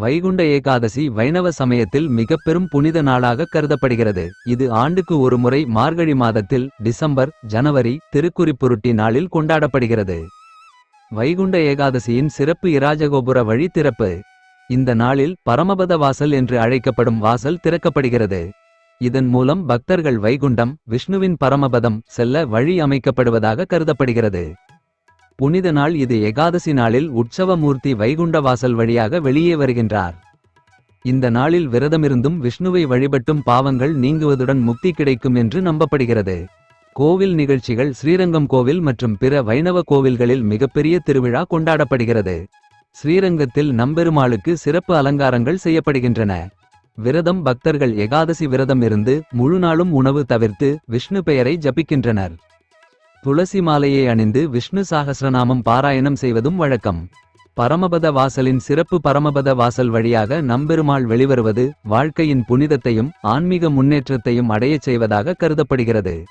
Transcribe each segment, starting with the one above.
வைகுண்ட ஏகாதசி வைணவ சமயத்தில் மிகப்பெரும் புனித நாளாக கருதப்படுகிறது. இது ஆண்டுக்கு ஒருமுறை மார்கழி மாதத்தில் டிசம்பர் ஜனவரி திருக்குறிப்புருட்டி நாளில் கொண்டாடப்படுகிறது. வைகுண்ட ஏகாதசியின் சிறப்பு இராஜகோபுர வழி திறப்பு. இந்த நாளில் பரமபத வாசல் என்று அழைக்கப்படும் வாசல் திறக்கப்படுகிறது. இதன் மூலம் பக்தர்கள் வைகுண்டம் விஷ்ணுவின் பரமபதம் செல்ல வழி அமைக்கப்படுவதாக கருதப்படுகிறது. புனித நாள் இது ஏகாதசி நாளில் உற்சவ மூர்த்தி வைகுண்ட வாசல் வழியாக வெளியே வருகின்றார். இந்த நாளில் விரதமிருந்தும் விஷ்ணுவை வழிபட்டும் பாவங்கள் நீங்குவதுடன் முக்தி கிடைக்கும் என்று நம்பப்படுகிறது. கோவில் நிகழ்ச்சிகள் ஸ்ரீரங்கம் கோவில் மற்றும் பிற வைணவ கோவில்களில் மிகப்பெரிய திருவிழா கொண்டாடப்படுகிறது. ஸ்ரீரங்கத்தில் நம்பெருமாளுக்கு சிறப்பு அலங்காரங்கள் செய்யப்படுகின்றன. விரதம் பக்தர்கள் ஏகாதசி விரதம் இருந்து முழு நாளும் உணவு தவிர்த்து விஷ்ணு பெயரை ஜபிக்கின்றனர். துளசி மாலையை அணிந்து விஷ்ணு சாகசிரநாமம் பாராயணம் செய்வதும் வழக்கம். பரமபத வாசலின் சிறப்பு பரமபத வாசல் வழியாக நம்பெருமாள் வெளிவருவது வாழ்க்கையின் புனிதத்தையும் ஆன்மீக முன்னேற்றத்தையும் அடையச் செய்வதாக கருதப்படுகிறது.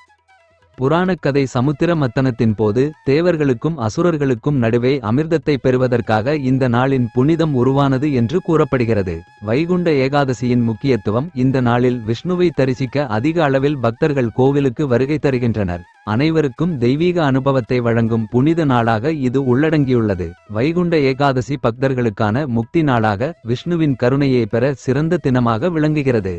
புராணக் கதை சமுத்திர மத்தனத்தின் போது தேவர்களுக்கும் அசுரர்களுக்கும் நடுவே அமிர்தத்தை பெறுவதற்காக இந்த நாளின் புனிதம் உருவானது என்று கூறப்படுகிறது. வைகுண்ட ஏகாதசியின் முக்கியத்துவம் இந்த நாளில் விஷ்ணுவை தரிசிக்க அதிக அளவில் பக்தர்கள் கோவிலுக்கு வருகை தருகின்றனர். அனைவருக்கும் தெய்வீக அனுபவத்தை வழங்கும் புனித நாளாக இது உள்ளடங்கியுள்ளது. வைகுண்ட ஏகாதசி பக்தர்களுக்கான முக்தி நாளாக விஷ்ணுவின் கருணையை பெற சிறந்த தினமாக விளங்குகிறது.